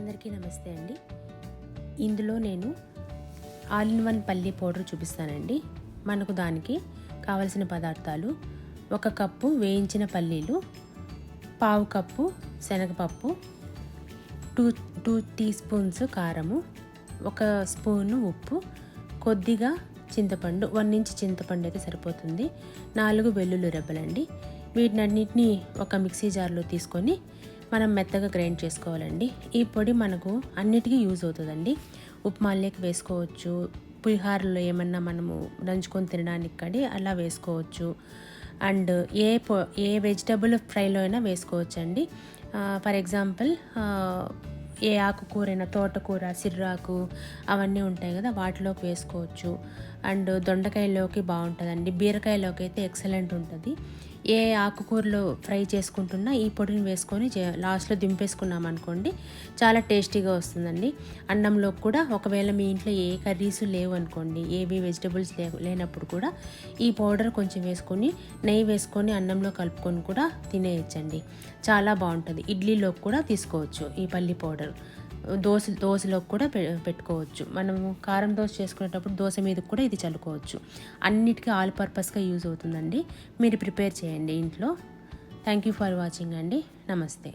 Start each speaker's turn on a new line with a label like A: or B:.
A: అందరికీ నమస్తే అండి. ఇందులో నేను ఆల్ ఇన్ వన్ పల్లి పౌడర్ చూపిస్తానండి. మనకు దానికి కావలసిన పదార్థాలు ఒక కప్పు వేయించిన పల్లీలు పావు కప్పు శనగపప్పు టూ టూ టీ స్పూన్స్ కారము ఒక స్పూను ఉప్పు కొద్దిగా చింతపండు వన్ ఇంచ్ చింతపండు అయితే సరిపోతుంది. నాలుగు వెల్లుల్లి రెబ్బలండి. వీటినన్నిటిని ఒక మిక్సీ జార్లో తీసుకొని మనం మెత్తగా గ్రైండ్ చేసుకోవాలండి. ఈ పొడి మనకు అన్నిటికీ యూజ్ అవుతుందండి. ఉప్మాల్లోకి వేసుకోవచ్చు. పులిహారలో ఏమన్నా మనము నంచుకొని తినడానికి కడి అలా వేసుకోవచ్చు. అండ్ ఏ పొ ఏ వెజిటబుల్ ఫ్రైలో అయినా వేసుకోవచ్చండి. ఫర్ ఎగ్జాంపుల్ ఏ ఆకుకూరైనా తోటకూర సిర్రాకు అవన్నీ ఉంటాయి కదా వాటిలోకి వేసుకోవచ్చు. అండ్ దొండకాయలోకి బాగుంటుందండి. బీరకాయలోకి అయితే ఎక్సలెంట్ ఉంటుంది. ఏ ఆకుకూరలో ఫ్రై చేసుకుంటున్నా ఈ పొడిని వేసుకొని చే- లాస్ట్లో దింపేసుకున్నాం అనుకోండి చాలా టేస్టీగా వస్తుందండి. అన్నంలో కూడా ఒకవేళ మీ ఇంట్లో ఏ కర్రీస్ లేవు అనుకోండి ఏవి వెజిటబుల్స్ లే లేనప్పుడు కూడా ఈ పౌడర్ కొంచెం వేసుకొని నెయ్యి వేసుకొని అన్నంలో కలుపుకొని కూడా తినేయచ్చండి. చాలా బాగుంటుంది. ఇడ్లీలోకి కూడా తీసుకోవచ్చు ఈ పల్లి పౌడర్. దోశ దోశలోకి కూడా పె పెట్టుకోవచ్చు. మనము కారం దోశ చేసుకునేటప్పుడు దోశ మీద కూడా ఇది చల్లుకోవచ్చు. అన్నిటికీ ఆల్ పర్పస్గా యూజ్ అవుతుందండి. మీరు ప్రిపేర్ చేయండి ఇంట్లో. థ్యాంక్ యూ ఫర్ వాచింగ్ అండి. నమస్తే.